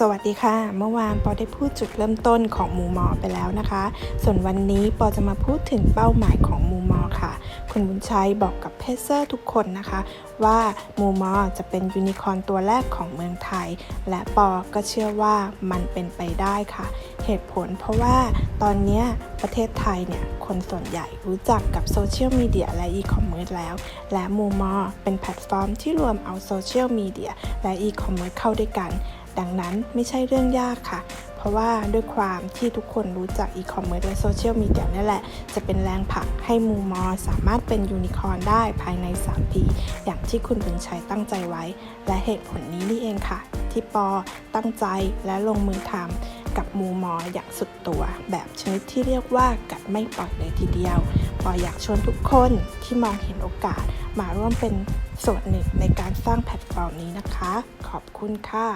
สวัสดีค่ะ เมื่อวานปอได้พูดจุดเริ่มต้นของมูมอไปแล้วนะคะ ส่วนวันนี้ปอจะมาพูดถึงเป้าหมายของมูมอค่ะ คุณบุญชัยบอกกับเพเซอร์ทุกคนนะคะ ว่ามูมอจะเป็นยูนิคอร์นตัวแรกของเมืองไทย และปอก็เชื่อว่ามันเป็นไปได้ค่ะ เหตุผลเพราะว่าตอนนี้ประเทศไทยเนี่ยคนส่วนใหญ่รู้จักกับโซเชียลมีเดียและอีคอมเมิร์ซแล้ว และมูมอเป็นแพลตฟอร์มที่รวมเอาโซเชียลมีเดียและอีคอมเมิร์ซเข้าด้วยกัน ดังนั้นไม่ใช่เรื่องยากค่ะ เพราะว่าด้วยความที่ทุกคนรู้จักอีคอมเมิร์ซและโซเชียลมีเดียนี่แหละ จะเป็นแรงผลักให้มูมอสามารถเป็นยูนิคอร์นได้ภายใน 3 ปี อย่างที่คุณบุญชัยตั้งใจไว้ และเหตุผลนี้นี่เองค่ะ ที่ปอตั้งใจและลงมือทำกับมูมออย่างสุดตัว แบบชนิดที่เรียกว่ากัดไม่ปล่อยเลยทีเดียวปออยากชวนทุกคนที่มองเห็นโอกาสมาร่วมเป็นส่วนหนึ่งในการสร้างแพลตฟอร์มนี้นะคะ ขอบคุณค่ะ